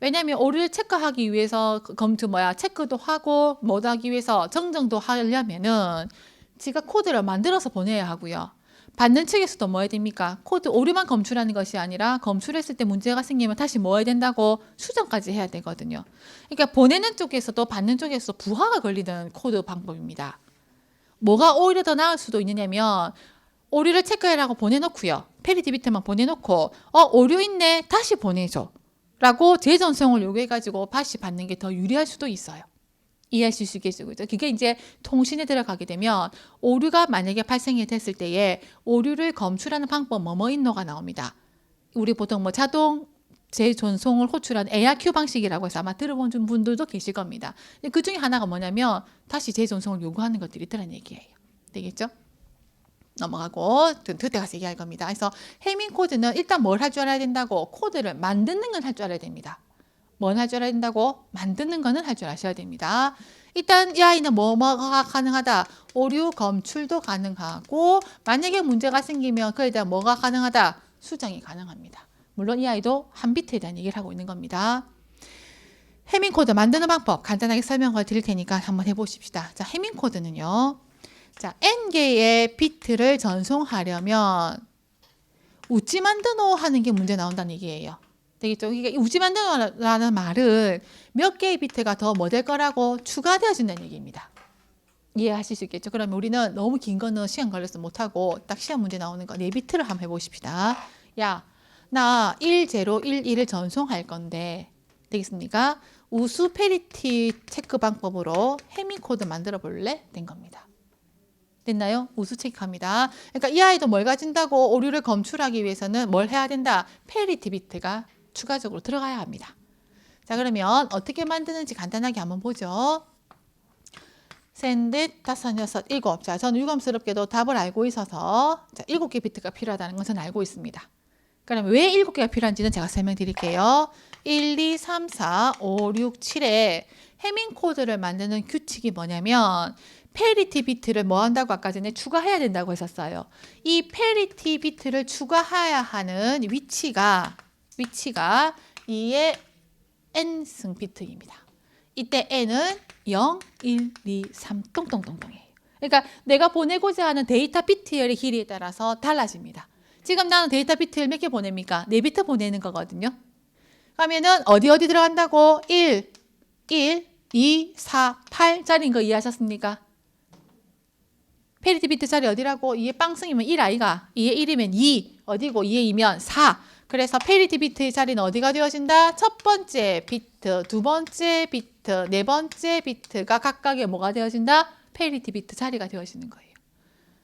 왜냐하면 오류를 체크하기 위해서 그 검토 뭐야 체크도 하고 뭐도 하기 위해서 정정도 하려면은 지가 코드를 만들어서 보내야 하고요. 받는 측에서도 뭐 해야 됩니까? 코드 오류만 검출하는 것이 아니라 검출했을 때 문제가 생기면 다시 뭐 해야 된다고 수정까지 해야 되거든요. 그러니까 보내는 쪽에서도 받는 쪽에서도 부하가 걸리는 코드 방법입니다. 뭐가 오히려 더 나을 수도 있느냐면 오류를 체크해라고 보내놓고요. 페리티 비트만 보내놓고 어 오류 있네 다시 보내줘. 라고 재전송을 요구해가지고 다시 받는 게 더 유리할 수도 있어요. 이해하실 수 있겠죠. 그게 이제 통신에 들어가게 되면 오류가 만약에 발생이 됐을 때에 오류를 검출하는 방법 뭐뭐 있노가 나옵니다. 우리 보통 뭐 자동 재전송을 호출하는 ARQ 방식이라고 해서 아마 들어본 분들도 계실 겁니다. 그 중에 하나가 뭐냐면 다시 재전송을 요구하는 것들이 있다는 얘기예요. 되겠죠? 넘어가고 그때 가서 얘기할 겁니다. 그래서 해밍 코드는 일단 뭘 할 줄 알아야 된다고 코드를 만드는 건 할 줄 알아야 됩니다. 뭘 할 줄 알아야 된다고 만드는 거는 할 줄 아셔야 됩니다. 일단 이 아이는 뭐뭐가 가능하다. 오류 검출도 가능하고 만약에 문제가 생기면 그에 대한 뭐가 가능하다. 수정이 가능합니다. 물론 이 아이도 한 비트에 대한 얘기를 하고 있는 겁니다. 해밍 코드 만드는 방법 간단하게 설명을 드릴 테니까 한번 해보십시다. 자, 해밍 코드는요. 자, n 개의 비트를 전송하려면 우찌 만드노 하는 게 문제 나온다는 얘기예요. 되겠죠? 이게 우찌 만드노라는 말은 몇 개의 비트가 더 뭐 될 거라고 추가되어진다는 얘기입니다. 이해하실 수 있겠죠? 그러면 우리는 너무 긴 거는 시간 걸려서 못하고 딱 시험 문제 나오는 거 4비트를 한번 해보십시다. 야, 나 1, 0, 1, 1을 전송할 건데 되겠습니까? 우수 페리티 체크 방법으로 해밍 코드 만들어 볼래? 된 겁니다. 됐나요? 우수 체크합니다. 그러니까 이 아이도 뭘 가진다고 오류를 검출하기 위해서는 뭘 해야 된다? 페리티 비트가 추가적으로 들어가야 합니다. 자 그러면 어떻게 만드는지 간단하게 한번 보죠. 셋, 다섯, 여섯, 일곱. 자, 저는 유감스럽게도 답을 알고 있어서 자, 일곱 개 비트가 필요하다는 것은 알고 있습니다. 그러면 왜 일곱 개가 필요한지는 제가 설명드릴게요. 1, 2, 3, 4, 5, 6, 7에 해밍 코드를 만드는 규칙이 뭐냐면 페리티 비트를 뭐 한다고 아까 전에 추가해야 된다고 했었어요. 이 페리티 비트를 추가해야 하는 위치가 위치가 2의 n승 비트입니다. 이때 n은 0, 1, 2, 3 똥똥똥똥이에요. 그러니까 내가 보내고자 하는 데이터 비트의 길이에 따라서 달라집니다. 지금 나는 데이터 비트를 몇개 보냅니까? 4비트 보내는 거거든요. 그러면은 어디 어디 들어간다고? 1, 1, 2, 4, 8짜리인 거 이해하셨습니까? 페리티 비트 자리 어디라고? 2의 빵승이면 1 아이가 2의 1이면 2 어디고 2의 2면 4 그래서 페리티 비트의 자리는 어디가 되어진다? 첫 번째 비트, 두 번째 비트, 네 번째 비트가 각각의 뭐가 되어진다? 페리티 비트 자리가 되어지는 거예요.